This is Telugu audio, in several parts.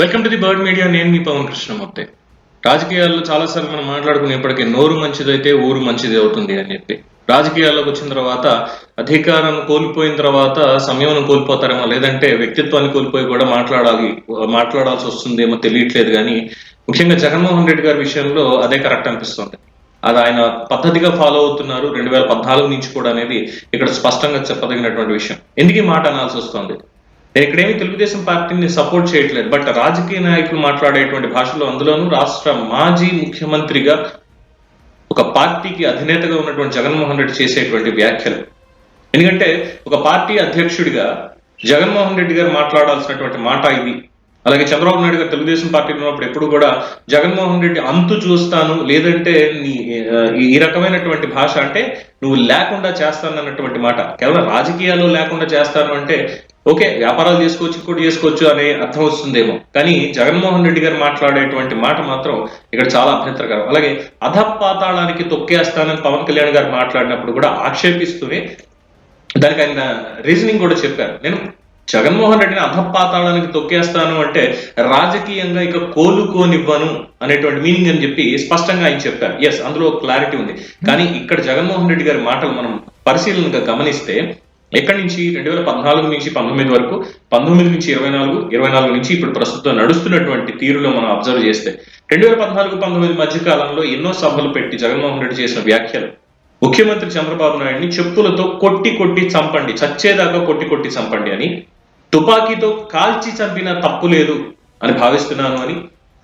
Welcome to the bird media నేను మీ పవన్ కృష్ణమూర్తి. రాజకీయాల్లో చాలాసార్లు మనం మాట్లాడుకునేప్పటికీ నోరు మంచిదైతే ఊరు మంచిది అవుతుంది అని చెప్పి. రాజకీయాల్లోకి వచ్చిన తర్వాత అధికారం కోల్పోయిన తర్వాత సమయం కోల్పోతారేమో లేదంటే వ్యక్తిత్వాన్ని కోల్పోయి కూడా మాట్లాడాలి మాట్లాడాల్సి వస్తుందేమో తెలియట్లేదు కానీ ముఖ్యంగా జగన్మోహన్ రెడ్డి గారి విషయంలో అదే కరెక్ట్ అనిపిస్తుంది. అది ఆయన పద్ధతిగా ఫాలో అవుతున్నారు. రెండు వేల పద్నాలుగు నుంచి కూడా అనేది ఇక్కడ స్పష్టంగా చెప్పదగినటువంటి విషయం. ఎందుకు మాట అనాల్సి వస్తుంది? నేను ఇక్కడేమి తెలుగుదేశం పార్టీని సపోర్ట్ చేయట్లేదు బట్ రాజకీయ నాయకులు మాట్లాడేటువంటి భాషలో అందులోనూ రాష్ట్ర మాజీ ముఖ్యమంత్రిగా ఒక పార్టీకి అధినేతగా ఉన్నటువంటి జగన్మోహన్ రెడ్డి చేసేటువంటి వ్యాఖ్యలు. ఎందుకంటే ఒక పార్టీ అధ్యక్షుడిగా జగన్మోహన్ రెడ్డి గారు మాట్లాడాల్సినటువంటి మాట ఇది. అలాగే చంద్రబాబు నాయుడు గారు తెలుగుదేశం పార్టీలో ఉన్నప్పుడు ఎప్పుడు కూడా జగన్మోహన్ రెడ్డి అంతు చూస్తాను లేదంటే నీ ఈ- ఈ రకమైనటువంటి భాష అంటే నువ్వు లేకుండా చేస్తాను అన్నటువంటి మాట. కేవలం రాజకీయాల్లో లేకుండా చేస్తాను అంటే ఓకే వ్యాపారాలు చేసుకోవచ్చు ఇంకోటి చేసుకోవచ్చు అనే అర్థం వస్తుందేమో. కానీ జగన్మోహన్ రెడ్డి గారు మాట్లాడేటువంటి మాట మాత్రం ఇక్కడ చాలా అభ్యంతరకరం. అలాగే అధపాతాళానికి తొక్కేస్తానని పవన్ కళ్యాణ్ గారు మాట్లాడినప్పుడు కూడా ఆక్షేపిస్తూనే దానికి ఆయన రీజనింగ్ కూడా చెప్పారు. నేను జగన్మోహన్ రెడ్డిని అధపాతాళానికి తొక్కేస్తాను అంటే రాజకీయంగా ఇక కోలుకోనివ్వను అనేటువంటి మీనింగ్ అని చెప్పి స్పష్టంగా ఆయన చెప్పారు. ఎస్ అందులో క్లారిటీ ఉంది. కానీ ఇక్కడ జగన్మోహన్ రెడ్డి గారి మాటలు మనం పరిశీలనగా గమనిస్తే ఎక్కడి నుంచి? రెండు వేల పద్నాలుగు నుంచి పంతొమ్మిది వరకు. పంతొమ్మిది నుంచి ఇరవై నాలుగు ఇరవై నాలుగు నుంచి ఇప్పుడు ప్రస్తుతం నడుస్తున్నటువంటి తీరులో మనం అబ్జర్వ్ చేస్తే రెండు వేల పద్నాలుగు పంతొమ్మిది మధ్య కాలంలో ఎన్నో సభలు పెట్టి జగన్మోహన్ రెడ్డి చేసిన వ్యాఖ్యలు. ముఖ్యమంత్రి చంద్రబాబు నాయుడిని చెప్పులతో కొట్టి కొట్టి చంపండి చచ్చేదాకా కొట్టి కొట్టి చంపండి అని తుపాకీతో కాల్చి చంపిన తప్పు లేదు అని భావిస్తున్నాను అని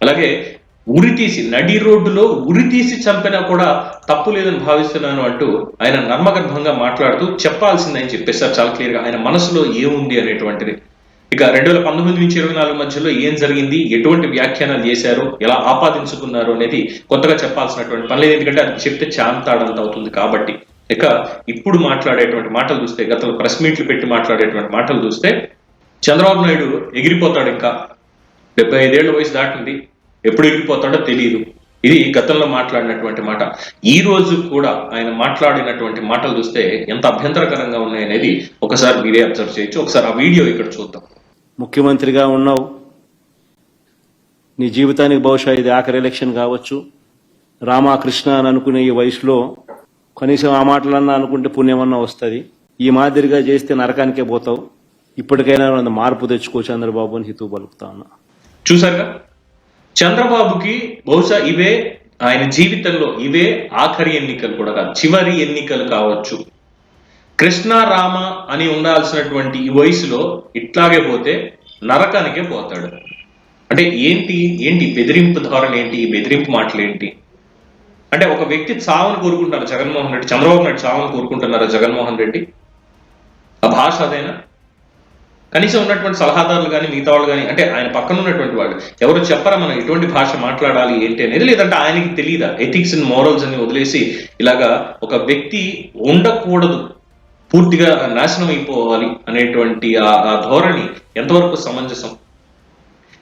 అలాగే ఉరి తీసి నడి రోడ్డులో ఉరి తీసి చంపినా కూడా తప్పు లేదని భావిస్తున్నాను అంటూ ఆయన నర్మగర్భంగా మాట్లాడుతూ చెప్పాల్సిందని చెప్పేశారు చాలా క్లియర్గా ఆయన మనసులో ఏముంది అనేటువంటిది. ఇక రెండు వేల పంతొమ్మిది నుంచి ఇరవై నాలుగు మధ్యలో ఏం జరిగింది ఎటువంటి వ్యాఖ్యానాలు చేశారు ఎలా ఆపాదించుకున్నారు అనేది కొత్తగా చెప్పాల్సినటువంటి పని లేదు. ఎందుకంటే అది చెప్తే చాంతాడంత అవుతుంది కాబట్టి. ఇక ఇప్పుడు మాట్లాడేటువంటి మాటలు చూస్తే గతంలో ప్రెస్ మీట్లు పెట్టి మాట్లాడేటువంటి మాటలు చూస్తే చంద్రబాబు నాయుడు ఎగిరిపోతాడు ఇంకా. డెబ్బై ఐదేళ్ళ వయసు దాటింది. ఎప్పుడు ఎగిరిపోతాడో తెలియదు ఇది గతంలో మాట్లాడినటువంటి మాట. ఈ రోజు కూడా ఆయన మాట్లాడినటువంటి మాటలు చూస్తే ఎంత అభ్యంతరకరంగా ఉన్నాయనేది ఒకసారి మీరే అబ్జర్వ్ చేయొచ్చు. ఒకసారి ఆ వీడియో ఇక్కడ చూద్దాం. ముఖ్యమంత్రిగా ఉన్నావు. నీ జీవితానికి బహుశా ఇది ఆఖరి ఎలక్షన్ కావచ్చు. రామకృష్ణ అని అనుకునే ఈ వయసులో కనీసం ఆ మాటలన్నా అనుకుంటే పుణ్యమన్నా వస్తుంది. ఈ మాదిరిగా చేస్తే నరకానికే పోతావు. ఇప్పటికైనా మార్పు తెచ్చుకో చంద్రబాబు అని హితవు పలుకుతా ఉన్నా. చూసారుగా చంద్రబాబుకి బహుశా ఇవే ఆయన జీవితంలో ఇవే ఆఖరి ఎన్నికలు కూడా కాదు చివరి ఎన్నికలు కావచ్చు. కృష్ణ రామ అని ఉండాల్సినటువంటి ఈ వయసులో ఇట్లాగే పోతే నరకానికే పోతాడు. అంటే ఏంటి ఏంటి బెదిరింపు ధోరణి ఏంటి ఈ బెదిరింపు మాటలు ఏంటి? అంటే ఒక వ్యక్తి చావును కోరుకుంటారు జగన్మోహన్ రెడ్డి చంద్రబాబు నాయుడు చావును కోరుకుంటున్నారా జగన్మోహన్ రెడ్డి? ఆ భాష అదేనా? కనీసం ఉన్నటువంటి సలహాదారులు కానీ మిగతా వాళ్ళు కానీ అంటే ఆయన పక్కన ఉన్నటువంటి వాళ్ళు ఎవరు చెప్పరా మనం ఎటువంటి భాష మాట్లాడాలి ఏంటి అనేది? లేదంటే ఆయనకి తెలియదా ఎథిక్స్ అండ్ మోరల్స్ అని వదిలేసి ఇలాగా ఒక వ్యక్తి ఉండకూడదు. పూర్తిగా నాశనం అయిపోవాలి అనేటువంటి ఆ ధోరణి ఎంతవరకు సమంజసం?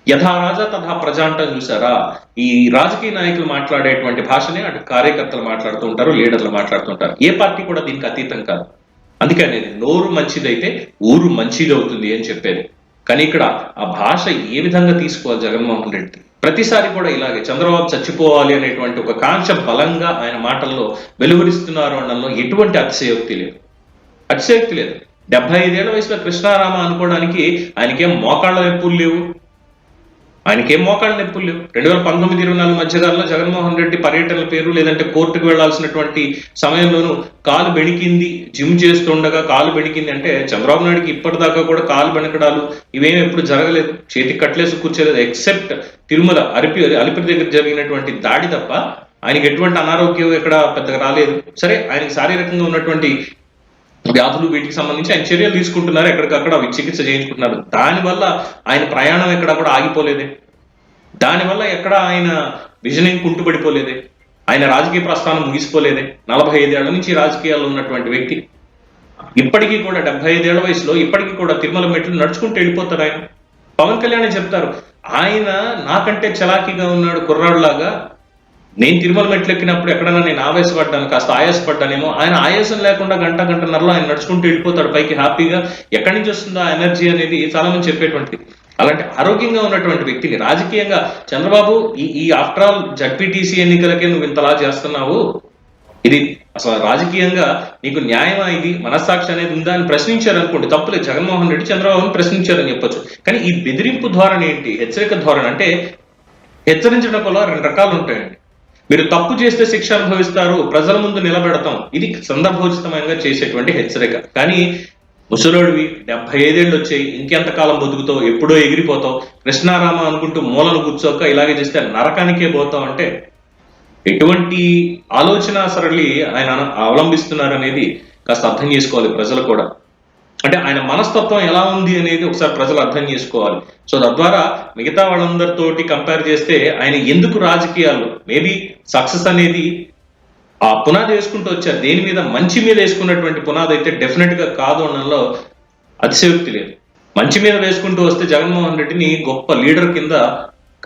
యథా రాజా తథా ప్రజా అంటాం చూసారా? ఈ రాజకీయ నాయకులు మాట్లాడేటువంటి భాషనే అటు కార్యకర్తలు మాట్లాడుతూ ఉంటారు లీడర్లు మాట్లాడుతుంటారు ఏ పార్టీ కూడా దీనికి అతీతం కాదు. అందుకే అనేది నోరు మంచిదైతే ఊరు మంచిది అవుతుంది అని చెప్పేది కానీ ఇక్కడ ఆ భాష ఏ విధంగా తీసుకోవాలి జగన్మోహన్ రెడ్డి ప్రతిసారి కూడా ఇలాగే చంద్రబాబు చచ్చిపోవాలి అనేటువంటి ఒక కాంక్ష బలంగా ఆయన మాటల్లో వెలువరిస్తున్నారు అనడంలో ఎటువంటి అతిశయోక్తి లేదు. అతిశయోక్తి లేదు. డెబ్బై ఐదేళ్ళ వయసులో కృష్ణారామ అనుకోవడానికి ఆయనకేం మోకాళ్ళ నొప్పులు లేవు. ఆయనకేం మోకాళ్ళ నొప్పులు లేవు. రెండు వేల పంతొమ్మిది ఇరవై నాలుగు మధ్యకాలంలో జగన్మోహన్ రెడ్డి పర్యటనల పేరు లేదంటే కోర్టుకు వెళ్ళాల్సినటువంటి సమయంలోనూ కాలు బెణికింది జిమ్ చేస్తుండగా కాలు బెణికింది అంటే చంద్రబాబు నాయుడుకి ఇప్పటిదాకా కూడా కాలు బెణకడాలు ఇవేమి ఎప్పుడు జరగలేదు. చేతికి కట్లేసి కూర్చోలేదు ఎక్సెప్ట్ తిరుమల అరిపి అలిపిరి దగ్గర జరిగినటువంటి దాడి తప్ప ఆయనకి ఎటువంటి అనారోగ్యం ఎక్కడ పెద్దగా రాలేదు. సరే ఆయనకి శారీరకంగా ఉన్నటువంటి వ్యాధులు వీటికి సంబంధించి ఆయన చర్యలు తీసుకుంటున్నారు. ఎక్కడికక్కడ అవి చికిత్స చేయించుకుంటున్నారు. దానివల్ల ఆయన ప్రయాణం ఎక్కడ కూడా ఆగిపోలేదే. దానివల్ల ఎక్కడ ఆయన విజనింగ్ కుంటుపడిపోలేదే. ఆయన రాజకీయ ప్రస్థానం ముగిసిపోలేదే. నలభై ఐదేళ్ళ నుంచి రాజకీయాల్లో ఉన్నటువంటి వ్యక్తి. ఇప్పటికీ కూడా డెబ్బై ఐదేళ్ళ వయసులో ఇప్పటికీ కూడా తిరుమల మెట్లు నడుచుకుంటూ వెళ్ళిపోతారు ఆయన. పవన్ కళ్యాణ్ చెప్తారు. ఆయన నాకంటే చలాకీగా ఉన్నాడు కుర్రాడులాగా. నేను తిరుమల మెట్లు ఎక్కినప్పుడు ఎక్కడైనా నేను ఆవేశపడ్డాను కాస్త ఆయాసపడ్డానేమో ఆయన ఆయాసం లేకుండా గంట గంటన్నరలో ఆయన నడుచుకుంటూ వెళ్ళిపోతాడు పైకి హ్యాపీగా. ఎక్కడి నుంచి వస్తుందో ఆ ఎనర్జీ అనేది చాలా మంది చెప్పేటువంటిది. అలాంటి ఆరోగ్యంగా ఉన్నటువంటి వ్యక్తిని రాజకీయంగా చంద్రబాబు ఈ ఈ ఆఫ్టర్ ఆల్ జడ్పీటీసీ ఎన్నికలకే నువ్వు ఇంతలా చేస్తున్నావు? ఇది అసలు రాజకీయంగా నీకు న్యాయమా ఇది? మనస్సాక్షి అనేది ఉందా అని ప్రశ్నించారు అనుకోండి. తప్పులేదు జగన్మోహన్ రెడ్డి చంద్రబాబుని ప్రశ్నించారని చెప్పొచ్చు. కానీ ఈ బెదిరింపు ధోరణి ఏంటి? హెచ్చరిక ధోరణి అంటే హెచ్చరించడం వల్ల రెండు రకాలు ఉంటాయండి. మీరు తప్పు చేస్తే శిక్ష అనుభవిస్తారు ప్రజల ముందు నిలబెడతాం. ఇది సందర్భోచితమైన చేసేటువంటి హెచ్చరిక. కానీ ముసలోడివి డెబ్బై ఐదేళ్ళు వచ్చాయి ఇంకెంత కాలం బతుకుతావు ఎప్పుడో ఎగిరిపోతావు కృష్ణారామ అనుకుంటూ మూలను కూర్చోక ఇలాగే చేస్తే నరకానికే పోతావు అంటే ఎటువంటి ఆలోచన సరళి ఆయన అవలంబిస్తున్నారు అనేది కాస్త అర్థం చేసుకోవాలి ప్రజలు కూడా. అంటే ఆయన మనస్తత్వం ఎలా ఉంది అనేది ఒకసారి ప్రజలు అర్థం చేసుకోవాలి. సో తద్వారా మిగతా వాళ్ళందరితోటి కంపేర్ చేస్తే ఆయన ఎందుకు రాజకీయాల్లో? మేబీ సక్సెస్ అనేది ఆ పునాది వేసుకుంటూ వచ్చారు. దేని మీద? మంచి మీద వేసుకున్నటువంటి పునాది అయితే డెఫినెట్గా కాదు అనడంలో అతిశయోక్తి లేదు. మంచి మీద వేసుకుంటూ వస్తే జగన్మోహన్ రెడ్డిని గొప్ప లీడర్ కింద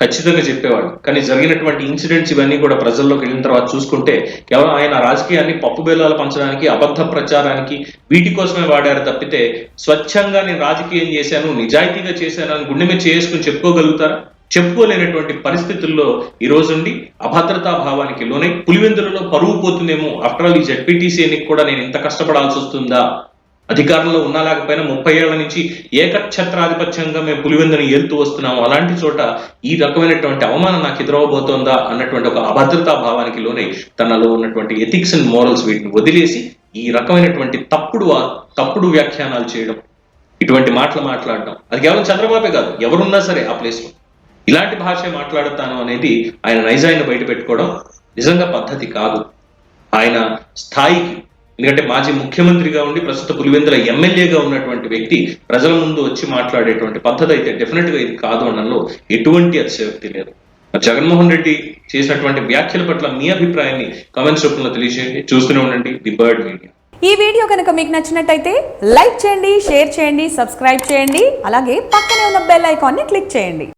ఖచ్చితంగా చెప్పేవాడు. కానీ జరిగినటువంటి ఇన్సిడెంట్స్ ఇవన్నీ కూడా ప్రజల్లోకి వెళ్ళిన తర్వాత చూసుకుంటే కేవలం ఆయన రాజకీయాన్ని పప్పు బెల్లాలు పంచడానికి అబద్ధ ప్రచారానికి వీటి కోసమే వాడారు తప్పితే స్వచ్ఛంగా నేను రాజకీయం చేశాను నిజాయితీగా చేశాను అని గుండె మీద చేసుకుని చెప్పుకోగలుగుతారా? చెప్పుకోలేనటువంటి పరిస్థితుల్లో ఈ రోజుండి అభద్రతా భావానికి లోనే పులివెందులలో పరువు పోతుందేమో? ఆఫ్టర్ ఆల్ ఈ జడ్పీటీసీ ఎన్నిక కూడా నేను ఇంత కష్టపడాల్సి వస్తుందా? అధికారంలో ఉన్నా లేకపోయినా ముప్పై ఏళ్ళ నుంచి ఏకఛత్రాధిపత్యంగా మేము పులివెందుని ఏలుతూ వస్తున్నాము. అలాంటి చోట ఈ రకమైనటువంటి అవమానం నాకు ఎదురవబోతోందా అన్నటువంటి ఒక అభద్రతా భావానికి లోనే తనలో ఉన్నటువంటి ఎథిక్స్ అండ్ మోరల్స్ వీటిని వదిలేసి ఈ రకమైనటువంటి తప్పుడు తప్పుడు వ్యాఖ్యానాలు చేయడం ఇటువంటి మాటలు మాట్లాడడం అది కేవలం చంద్రబాబే కాదు ఎవరున్నా సరే ఆ ప్లేస్లో ఇలాంటి భాష మాట్లాడతాను అనేది ఆయన నైజాయిని బయట పెట్టుకోవడం నిజంగా పద్ధతి కాదు. ఆయన స్థాయికి ఎందుకంటే మాజీ ముఖ్యమంత్రిగా ఉండి ప్రస్తుత పులివెందుల ఎమ్మెల్యేగా ఉన్నటువంటి వ్యక్తి ప్రజల ముందు వచ్చి మాట్లాడేటువంటి పద్ధతి అయితే డెఫినెట్గా ఇది కాదు అనడంలో ఎటువంటి అతిశయోక్తి లేదు. జగన్మోహన్ రెడ్డి చేసినటువంటి వ్యాఖ్యల పట్ల మీ అభిప్రాయాన్ని కామెంట్స్ రూపంలో తెలియజేయండి చూస్తూనే ఉండండి. ది బర్డ్ మీడియా ఈ వీడియో కనుక మీకు నచ్చినట్టయితే లైక్ చేయండి షేర్ చేయండి సబ్స్క్రైబ్ చేయండి అలాగే పక్కనే ఉన్న బెల్ ఐకాన్ని క్లిక్ చేయండి.